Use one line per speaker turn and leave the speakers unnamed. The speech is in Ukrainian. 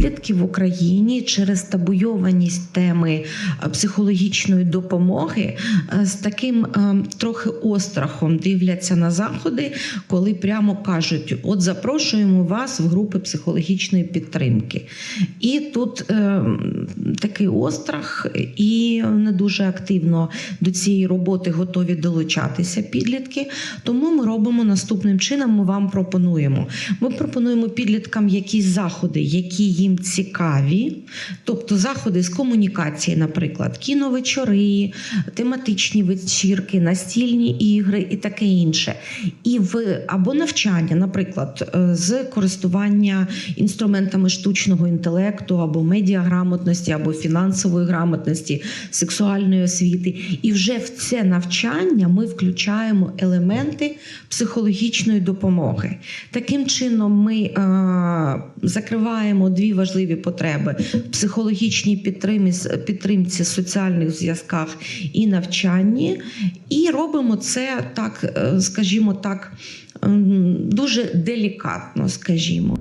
підлітки в Україні через табуйованість теми е, психологічної допомоги е, з таким е, трохи острахом дивляться на заходи, коли прямо кажуть: от запрошуємо вас в групи психологічної підтримки. І тут такий острах, і не дуже активно до цієї роботи готові долучатися підлітки. Тому ми робимо наступним чином. Ми вам пропонуємо. Ми пропонуємо підліткам якісь заходи, які їм цікаві, тобто заходи з комунікації, наприклад, кіновечори, тематичні вечірки, настільні ігри і таке інше. І в або навчання, наприклад, е, з користування інструментами штучного інтелекту, або медіаграмотності, або фінансової грамотності, сексуальної освіти. І вже в це навчання ми включаємо елементи психологічної допомоги. Таким чином, ми е, закриваємо дві важливі потреби: в психологічній підтримці, підтримці соціальних зв'язках і навчанні, і робимо це так, е, скажімо так, дуже делікатно, скажімо.